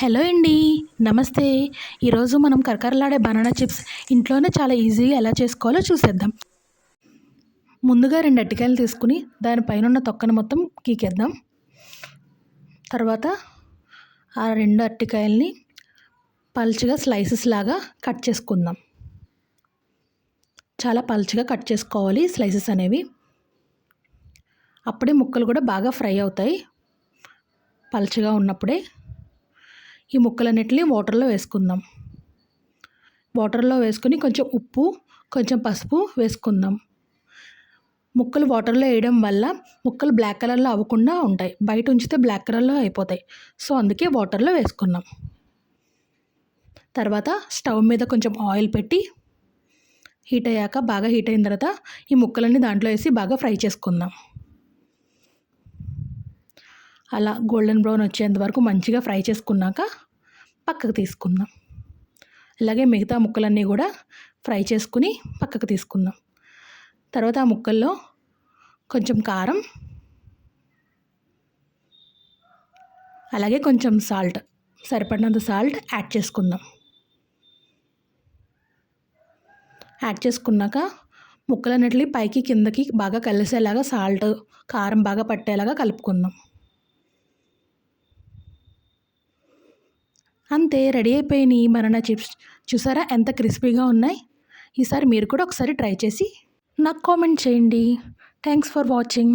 Hello అండి నమస్తే. ఈరోజు మనం కరకరలాడే బనానా చిప్స్ ఇంట్లోనే చాలా ఈజీగా ఎలా చేసుకోవాలో చూసేద్దాం. ముందుగా రెండు అట్టికాయలు తీసుకుని దానిపైన ఉన్న తొక్కను మొత్తం కీకేద్దాం. తర్వాత ఆ రెండు అట్టికాయల్ని పల్చగా స్లైసెస్ లాగా కట్ చేసుకుందాం. చాలా పల్చగా కట్ చేసుకోవాలి స్లైసెస్ అనేవి. అప్పుడే ముక్కలు కూడా బాగా ఫ్రై అవుతాయి. పల్చగా ఉన్నప్పుడే ఈ ముక్కలన్నిటిని వాటర్లో వేసుకుందాం. వాటర్లో వేసుకుని కొంచెం ఉప్పు కొంచెం పసుపు వేసుకుందాం. ముక్కలు వాటర్లో వేయడం వల్ల ముక్కలు బ్లాక్ కలర్లో అవ్వకుండా ఉంటాయి. బయట ఉంచితే బ్లాక్ కలర్లో అయిపోతాయి. సో అందుకే వాటర్లో వేసుకున్నాం. తర్వాత స్టవ్ మీద కొంచెం ఆయిల్ పెట్టి హీట్ అయ్యాక బాగా హీట్ అయిన తర్వాత ఈ ముక్కలన్నీ దాంట్లో వేసి బాగా ఫ్రై చేసుకుందాం. అలా గోల్డెన్ బ్రౌన్ వచ్చేంత వరకు మంచిగా ఫ్రై చేసుకున్నాక పక్కకు తీసుకుందాం. అలాగే మిగతా ముక్కలన్నీ కూడా ఫ్రై చేసుకుని పక్కకు తీసుకుందాం. తర్వాత ఆ ముక్కల్లో కొంచెం కారం అలాగే కొంచెం సాల్ట్ సరిపడినంత సాల్ట్ యాడ్ చేసుకుందాం. యాడ్ చేసుకున్నాక ముక్కలన్నిటిని పైకి కిందకి బాగా కలిసేలాగా సాల్ట్ కారం బాగా పట్టేలాగా కలుపుకుందాం. అంతే రెడీ అయిపోయినాయి బనానా చిప్స్ చూసారా? ఎంత క్రిస్పీగా ఉన్నాయి? ఈసారి మీరు కూడా ఒకసారి ట్రై చేసి నాకు కామెంట్ చేయండి. Thanks for watching.